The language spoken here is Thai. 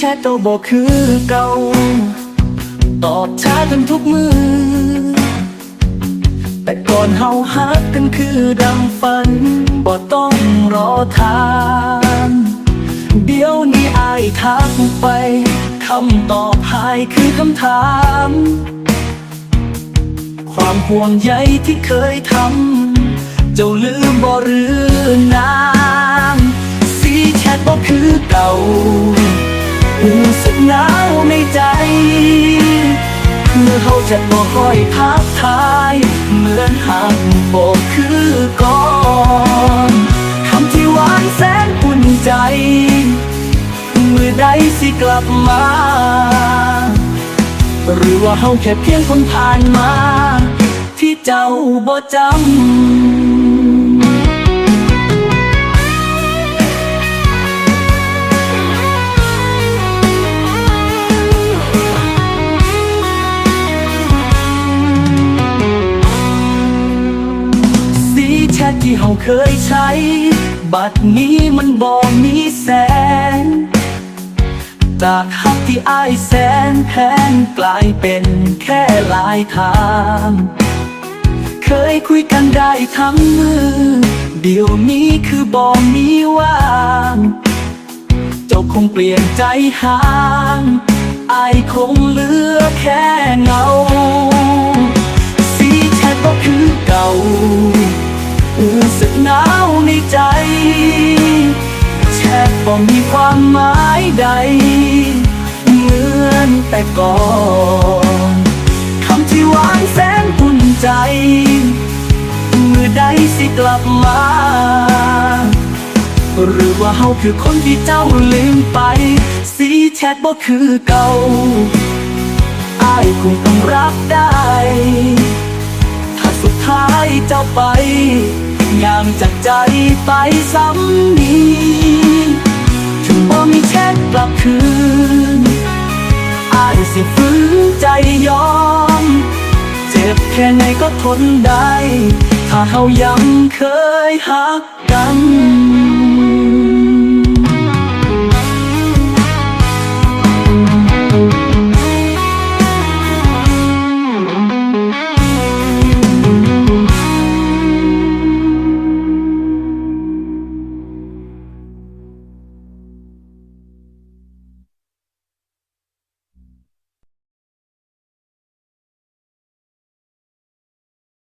แชทก็บอกคือเก่า ตอบช้ากันทุกมือ แต่ก่อนเฮาฮักกันคือดังฝันบ่ต้องรอทางเดี๋ยวนี้อายทักไปคำตอบหายคือคำถาม ความห่วงใยที่เคยทำเจ้าลืมบ่หรือนา หนาวในใจ เมื่อเขาจะบ่คอยทักทาย เหมือนหักบ่คือก่อนคำที่หวานแสนอุ่นใจ เมื่อใดสิกลับมา หรือว่าเฮาแค่เพียงคนผ่านมา ที่เจ้าบ่จำ ทที่เฮาเคยใช้ บัดนี้มันบ่มีแสนจากฮักที่อายแสนแพนกลายเป็นแค่ลายทาง เคยคุยกันได้ทั้งมือ เดี๋ยวนี้คือบ่มีว่างเจ้าคงเปลี่ยนใจห่างอายคงเหลือแค่เงา แชทบ่มีความหมายใด เหมือนแต่ก่อนคำที่หวานแสนอุ่นใจเมื่อใดสิกลับมา หรือว่าเฮาคือคนที่เจ้าลืมไป สีแชทบ่คือเก่าอายคงต้องรับได้ ถ้าสุดท้ายเจ้าไป งามจากใจไปซ้ำนี้ถึงบ่มีแชทกลับคืน อาจสิฝืนใจยอม เจ็บแค่ไหนก็ทนได้ ถ้าเฮายังเคยหักกัน